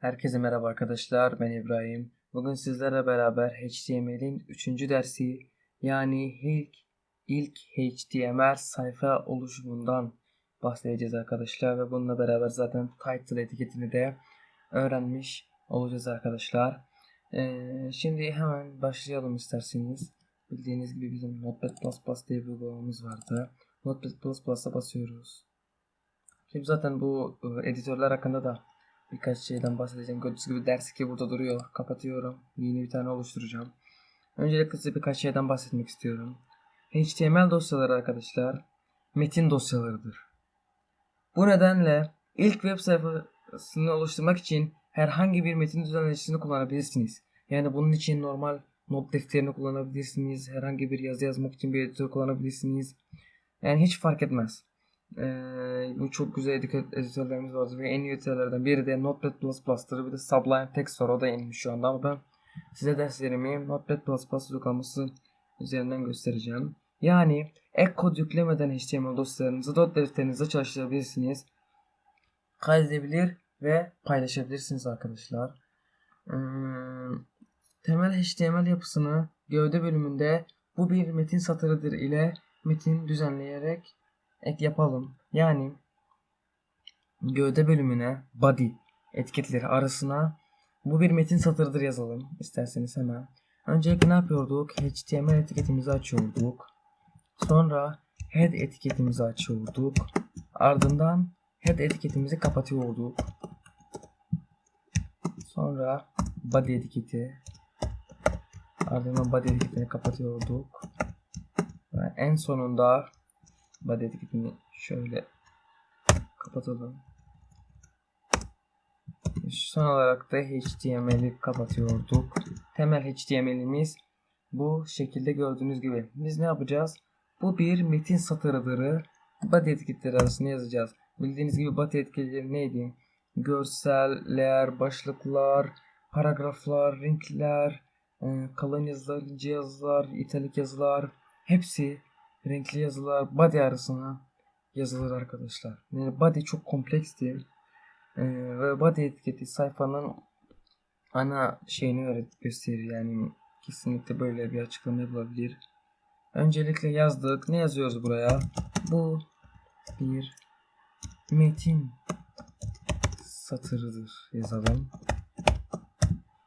Herkese merhaba arkadaşlar. Ben İbrahim. Bugün sizlerle beraber HTML'in 3. dersi yani ilk ilk HTML sayfa oluşumundan bahsedeceğiz arkadaşlar ve bununla beraber zaten title etiketini de öğrenmiş olacağız arkadaşlar. Ee, şimdi hemen başlayalım isterseniz. Bildiğiniz gibi bizim Notepad++ diye bir uygulamamız vardı. Notepad++'a basıyoruz. Şimdi zaten bu e, editörler hakkında da birkaç şeyden bahsedeceğim. Gördüğünüz gibi ders 2 burada duruyor. Kapatıyorum. Yeni bir tane oluşturacağım. Öncelikle size birkaç şeyden bahsetmek istiyorum. HTML dosyaları arkadaşlar metin dosyalarıdır. Bu nedenle ilk web sayfasını oluşturmak için herhangi bir metin düzenleyicisini kullanabilirsiniz. Yani bunun için normal not defterini kullanabilirsiniz. Herhangi bir yazı yazmak için bir editör kullanabilirsiniz. Yani hiç fark etmez. Ee, bu çok güzel edit- editörlerimiz var ve en iyi editörlerden biri de Notepad++'tır. Bir de Sublime Text var. O da inmiş şu anda ama ben size derslerimi Notepad++ uygulaması üzerinden göstereceğim. Yani ek kod yüklemeden HTML dosyalarınızı dot defterinize çalıştırabilirsiniz. Kaydedebilir ve paylaşabilirsiniz arkadaşlar. Hmm, temel HTML yapısını gövde bölümünde bu bir metin satırıdır ile metin düzenleyerek ek yapalım. Yani gövde bölümüne body etiketleri arasına bu bir metin satırıdır yazalım isterseniz hemen. Öncelikle ne yapıyorduk? HTML etiketimizi açıyorduk. Sonra head etiketimizi açıyorduk. Ardından head etiketimizi kapatıyorduk. Sonra body etiketi. Ardından body etiketini kapatıyorduk. Ve en sonunda body etiketini şöyle kapatalım. Son olarak da HTML'i kapatıyorduk. Temel HTML'imiz bu şekilde gördüğünüz gibi. Biz ne yapacağız? Bu bir metin satırıdır. Body etiketleri arasında yazacağız. Bildiğiniz gibi body etiketleri neydi? Görseller, başlıklar, paragraflar, renkler, e, kalın yazılar, ince italik yazılar hepsi renkli yazılar body arasına yazılır arkadaşlar. Yani body çok kompleksti. Ee, ve body etiketi sayfanın ana şeyini öğret gösterir. Yani kesinlikle böyle bir açıklama yapılabilir. Öncelikle yazdık. Ne yazıyoruz buraya? Bu bir metin satırıdır yazalım.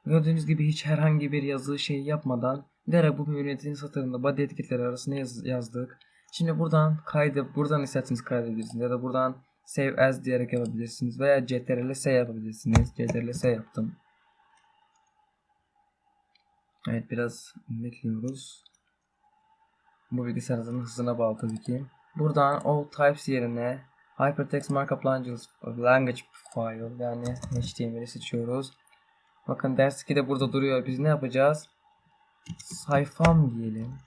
Gördüğünüz gibi hiç herhangi bir yazı şey yapmadan direkt bu metin satırında body etiketleri arasında yaz- yazdık. Şimdi buradan kaydı buradan isterseniz kaydedebilirsiniz ya da buradan save as diyerek yapabilirsiniz veya ctrl s yapabilirsiniz. ctrl s yaptım. Evet biraz bekliyoruz. Bu bilgisayarınızın hızına bağlı tabii ki. Buradan all types yerine hypertext markup language file yani HTML'i seçiyoruz. Bakın ders 2 de burada duruyor. Biz ne yapacağız? Sayfam diyelim.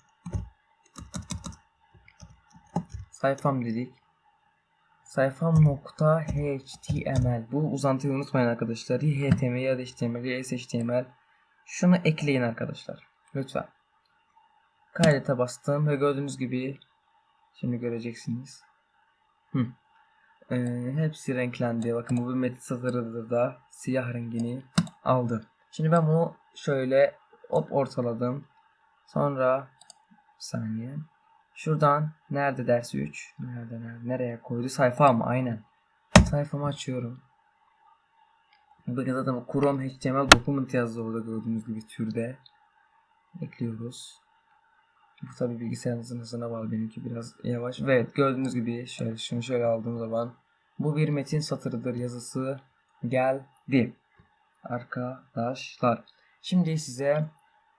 Sayfam dedik. Sayfam nokta html. Bu uzantıyı unutmayın arkadaşlar. Html ya da html ya shtml. Şunu ekleyin arkadaşlar. Lütfen. Kaydete bastım ve gördüğünüz gibi şimdi göreceksiniz. Hı. Ee, hepsi renklendi. Bakın bu bir metin satırıdır da siyah rengini aldı. Şimdi ben bunu şöyle hop ortaladım. Sonra bir saniye. Şuradan nerede ders 3? Nerede nerede? Nereye koydu? Sayfa mı? Aynen. Sayfamı açıyorum. Bakın zaten Chrome HTML document yazdı orada gördüğünüz gibi türde. Ekliyoruz. Bu tabi bilgisayarınızın hızına bağlı benimki biraz yavaş. Ve evet, gördüğünüz gibi şöyle şunu şöyle aldığım zaman bu bir metin satırıdır yazısı geldi. Arkadaşlar. Şimdi size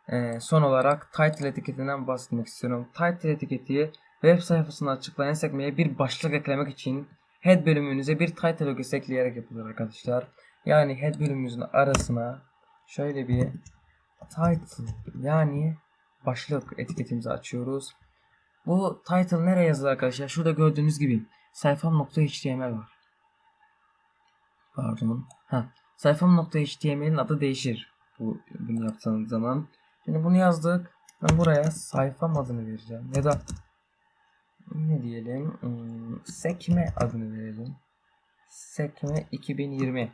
ee, son olarak title etiketinden bahsetmek istiyorum. Title etiketi web sayfasını açıklayan sekmeye bir başlık eklemek için head bölümünüze bir title logos ekleyerek yapılır arkadaşlar. Yani head bölümümüzün arasına şöyle bir title yani başlık etiketimizi açıyoruz. Bu title nereye yazılır arkadaşlar? Şurada gördüğünüz gibi sayfam.html var. Pardon. Ha, sayfam.html'in adı değişir. Bu bunu yaptığınız zaman. Şimdi bunu yazdık. Ben buraya sayfam adını vereceğim. Ya da ne diyelim? Hmm, sekme adını verelim. Sekme 2020.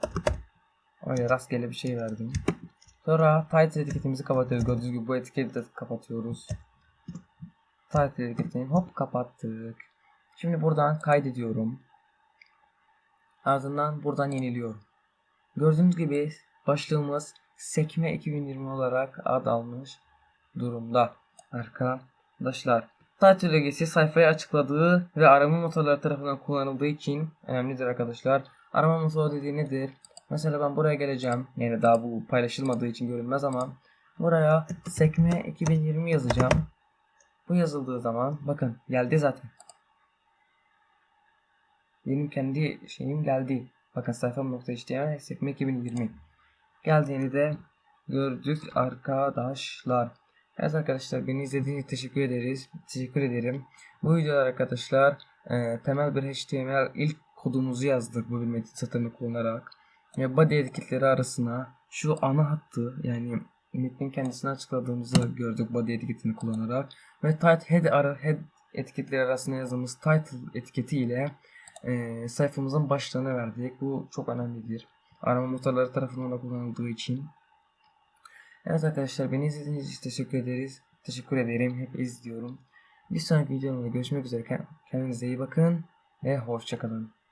Öyle rastgele bir şey verdim. Sonra title etiketimizi kapatıyoruz. Gördüğünüz gibi bu etiketi de kapatıyoruz. Title etiketini hop kapattık. Şimdi buradan kaydediyorum. Ardından buradan yeniliyorum. Gördüğünüz gibi başlığımız Sekme 2020 olarak ad almış durumda. Arkadaşlar. Title ögesi sayfayı açıkladığı ve arama motorları tarafından kullanıldığı için önemlidir arkadaşlar. Arama motoru dediği nedir? Mesela ben buraya geleceğim. Yani daha bu paylaşılmadığı için görünmez ama buraya sekme 2020 yazacağım. Bu yazıldığı zaman bakın geldi zaten. Benim kendi şeyim geldi. Bakın sayfam.html sekme 2020. Geldiğini de gördük arkadaşlar. Evet arkadaşlar beni izlediğiniz için teşekkür ederiz. Teşekkür ederim. Bu videolar arkadaşlar e, temel bir HTML ilk kodumuzu yazdık bu bir metin satırını kullanarak. Ve body etiketleri arasına şu ana hattı yani metnin kendisini açıkladığımızı gördük body etiketini kullanarak. Ve title head, ara, head etiketleri arasına yazdığımız title etiketi ile e, sayfamızın başlığını verdik. Bu çok önemlidir. Arama motorları tarafından da kullanıldığı için. Evet arkadaşlar beni izlediğiniz için teşekkür ederiz. Teşekkür ederim. Hep izliyorum. Bir sonraki videomda görüşmek üzere. Kendinize iyi bakın ve hoşçakalın.